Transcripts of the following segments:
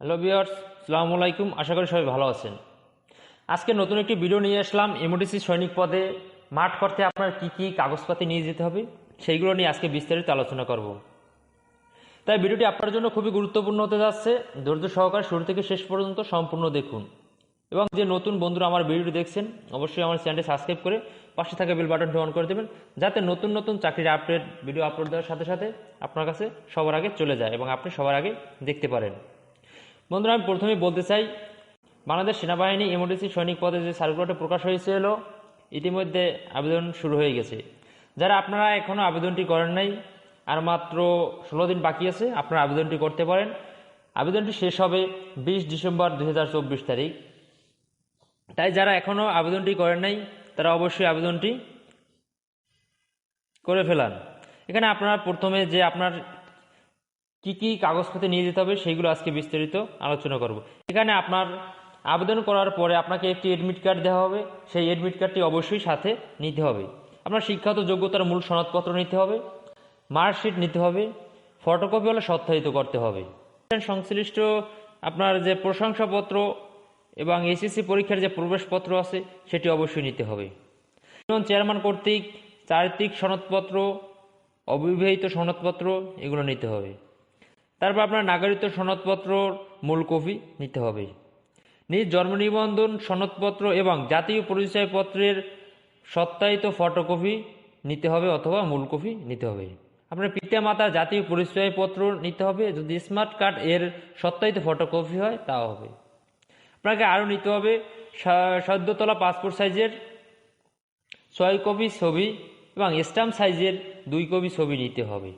Hello বিয়ার্স সালামু আলাইকুম। আশা করি সবাই ভালো আছেন। আজকে নতুন একটি ভিডিও নিয়ে আসলাম এমওডিসি সৈনিক পদে। মাঠ করতে আপনার কি কি কাগজপাতি নিয়ে যেতে হবে, সেইগুলো নিয়ে আজকে বিস্তারিত আলোচনা করব। তাই ভিডিওটি আপনার জন্য খুবই গুরুত্বপূর্ণ হতে যাচ্ছে। ধৈর্য সহকারে শুরু থেকে শেষ পর্যন্ত সম্পূর্ণ দেখুন। এবং যে নতুন বন্ধুরা আমার ভিডিওটি দেখছেন, অবশ্যই আমার চ্যানেলটি সাবস্ক্রাইব করে পাশে থাকা বেল বাটনটি অন করে দেবেন, যাতে নতুন নতুন চাকরির আপডেট, ভিডিও আপলোড দেওয়ার সাথে সাথে আপনার কাছে সবার আগে চলে যায় এবং আপনি সবার আগে দেখতে পারেন। বন্ধুরা, আমি প্রথমেই বলতে চাই, বাংলাদেশ সেনাবাহিনী এমওডিসি সৈনিক পদে যে সার্কুলারটা প্রকাশ হয়েছিল ইতিমধ্যে আবেদন শুরু হয়ে গেছে। যারা আপনারা এখনও আবেদনটি করেন নাই, আর মাত্র ষোলো দিন বাকি আছে, আপনারা আবেদনটি করতে পারেন। আবেদনটি শেষ হবে বিশ ডিসেম্বর দু হাজার চব্বিশ তারিখ। তাই যারা এখনও আবেদনটি করেন নাই, তারা অবশ্যই আবেদনটি করে ফেলান। এখানে আপনারা প্রথমে যে আপনার কি কি কাগজপত্র নিয়ে যেতে হবে সেইগুলো আজকে বিস্তারিত আলোচনা করব। এখানে আপনার আবেদন করার পরে আপনাকে একটি এডমিট কার্ড দেওয়া হবে। সেই এডমিট কার্ডটি অবশ্যই সাথে নিতে হবে। আপনার শিক্ষাগত যোগ্যতার মূল সনদপত্র নিতে হবে। মার্কশিট নিতে হবে। ফটোকপি হলে সত্যায়িত করতে হবে। সংশ্লিষ্ট আপনার যে প্রশংসাপত্র এবং এসএসসি পরীক্ষার যে প্রবেশপত্র আছে, সেটি অবশ্যই নিতে হবে। চেয়ারম্যান কর্তৃক চারিত্রিক সনদপত্র, অবিবাহিত সনদপত্র, এগুলো নিতে হবে। তারপর আপনার নাগরিকত্ব সনদপত্র, মূল কপি নিতে হবে। নিজ জন্ম নিবন্ধন, সনদপত্র এবং জাতীয় পরিচয়পত্রের সত্যায়িত ফটোকপি নিতে হবে অথবা মূল কপি নিতে হবে। আপনার পিতা মাতার জাতীয় পরিচয়পত্র নিতে হবে। যদি স্মার্ট কার্ড এর সত্যায়িত ফটোকপি হয়, তাও হবে। আপনাকে আরও নিতে হবে সদ্যতলা পাসপোর্ট সাইজের ছয় কপি ছবি এবং স্ট্যাম্প সাইজের দুই কপি ছবি নিতে হবে।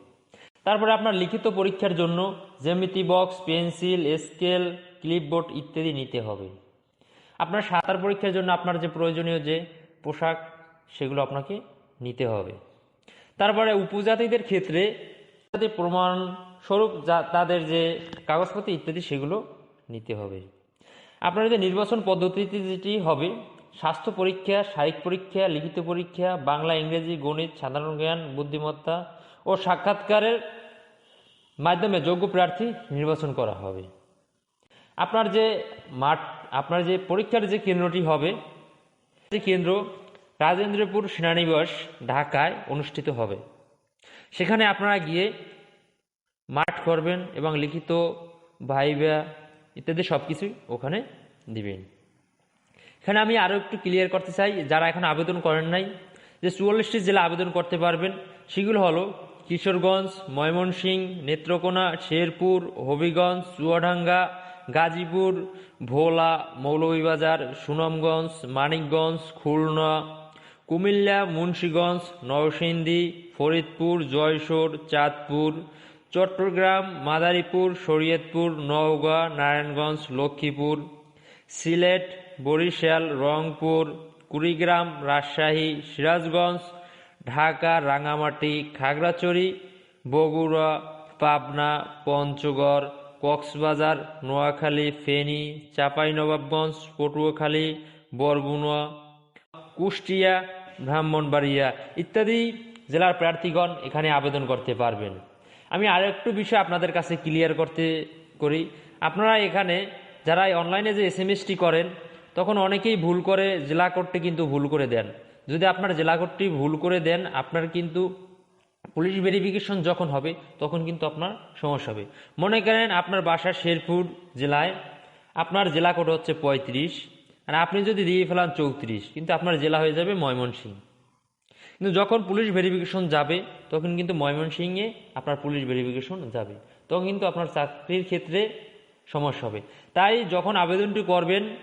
তারপরে আপনার লিখিত পরীক্ষার জন্য জ্যামিতি বক্স, পেন্সিল, স্কেল, ক্লিপবোর্ড ইত্যাদি নিতে হবে। আপনার সাঁতার পরীক্ষার জন্য আপনার যে প্রয়োজনীয় যে পোশাক, সেগুলো আপনাকে নিতে হবে। তারপরে উপজাতিদের ক্ষেত্রে তাদের প্রমাণ স্বরূপ যা- তাদের যে কাগজপত্র ইত্যাদি, সেগুলো নিতে হবে। আপনার যে নির্বাচন পদ্ধতিতে যেটি হবে, স্বাস্থ্য পরীক্ষা, শারীরিক পরীক্ষা, লিখিত পরীক্ষা, বাংলা, ইংরেজি, গণিত, সাধারণ জ্ঞান, বুদ্ধিমত্তা ও সাক্ষাৎকারের মাধ্যমে যোগ্য প্রার্থী নির্বাচন করা হবে। আপনার যে মাঠ, আপনার যে পরীক্ষার যে কেন্দ্রটি হবে যে কেন্দ্র রাজেন্দ্রপুর সেনানিবাস ঢাকায় অনুষ্ঠিত হবে। সেখানে আপনারা গিয়ে মাঠ করবেন এবং লিখিত ভাইবা ইত্যাদি সব কিছুই ওখানে দিবেন। এখানে আমি আরও একটু ক্লিয়ার করতে চাই, যারা এখন আবেদন করেন নাই যে চুয়াল্লিশটি জেলা আবেদন করতে পারবেন, সেগুলো হলো কিশোরগঞ্জ, ময়মনসিংহ, নেত্রকোনা, শেরপুর, হবিগঞ্জ, চুয়াডাঙ্গা, গাজীপুর, ভোলা, মৌলভীবাজার, সুনামগঞ্জ, মানিকগঞ্জ, খুলনা, কুমিল্লা, মুন্সীগঞ্জ, নরসিংদী, ফরিদপুর জয়সোর চাঁদপুর, চট্টগ্রাম, মাদারীপুর, শরীয়তপুর, নওগাঁ, নারায়ণগঞ্জ, লক্ষ্মীপুর, সিলেট, বরিশাল, রংপুর কুড়িগ্রাম, রাজশাহী, সিরাজগঞ্জ, ঢাকা, রাঙামাটি, খাগড়াছড়ি, বগুড়া, পাবনা, পঞ্চগড়, কক্সবাজার, নোয়াখালী, ফেনী, চাঁপাইনবাবগঞ্জ, পটুয়াখালী, বরগুনা, কুষ্টিয়া, ব্রাহ্মণবাড়িয়া ইত্যাদি জেলার প্রার্থীগণ এখানে আবেদন করতে পারবেন। আমি আরও একটু বিষয় আপনাদের কাছে ক্লিয়ার করতে করি। আপনারা এখানে যারা অনলাইনে যে এস করেন তখন অনেকেই ভুল করে জেলা কোডটি কিন্তু ভুল করে দেন। যদি আপনার জেলা কোর্টটি ভুল করে দেন, আপনার কিন্তু পুলিশ ভেরিফিকেশন যখন হবে, তখন কিন্তু আপনার সমস্যা হবে। মনে করেন আপনার বাসা শেরপুর জেলায়, আপনার জেলা কোড হচ্ছে পঁয়ত্রিশ, আর আপনি যদি দিয়ে ফেলান চৌত্রিশ, কিন্তু আপনার জেলা হয়ে যাবে ময়মনসিংহ। কিন্তু যখন পুলিশ ভেরিফিকেশন যাবে, তখন কিন্তু ময়মনসিংহে আপনার পুলিশ ভেরিফিকেশন যাবে। তখন কিন্তু আপনার চাকরির ক্ষেত্রে সমস্যা হবে। তাই যখন আবেদনটি করবেন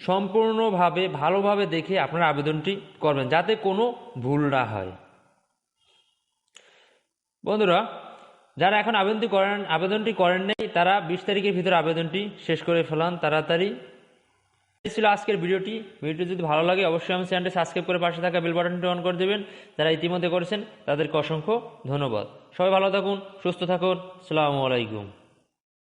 সম্পূর্ণভাবে, ভালোভাবে দেখে আপনার আবেদনটি করবেন, যাতে কোনো ভুল না হয়। বন্ধুরা, যারা এখন আবেদনটি করেন আবেদনটি করেন নাই, তারা বিশ তারিখের ভিতরে আবেদনটি শেষ করে ফেলান তাড়াতাড়ি। ছিল আজকের ভিডিওটি। ভিডিওটি যদি ভালো লাগে, অবশ্যই আমার চ্যানেলটি সাবস্ক্রাইব করে পাশে থাকা বেল বাটনটি অন করে দেবেন। যারা ইতিমধ্যে করেছেন, তাদেরকে অসংখ্য ধন্যবাদ। সবাই ভালো থাকুন, সুস্থ থাকুন। সালামু আলাইকুম।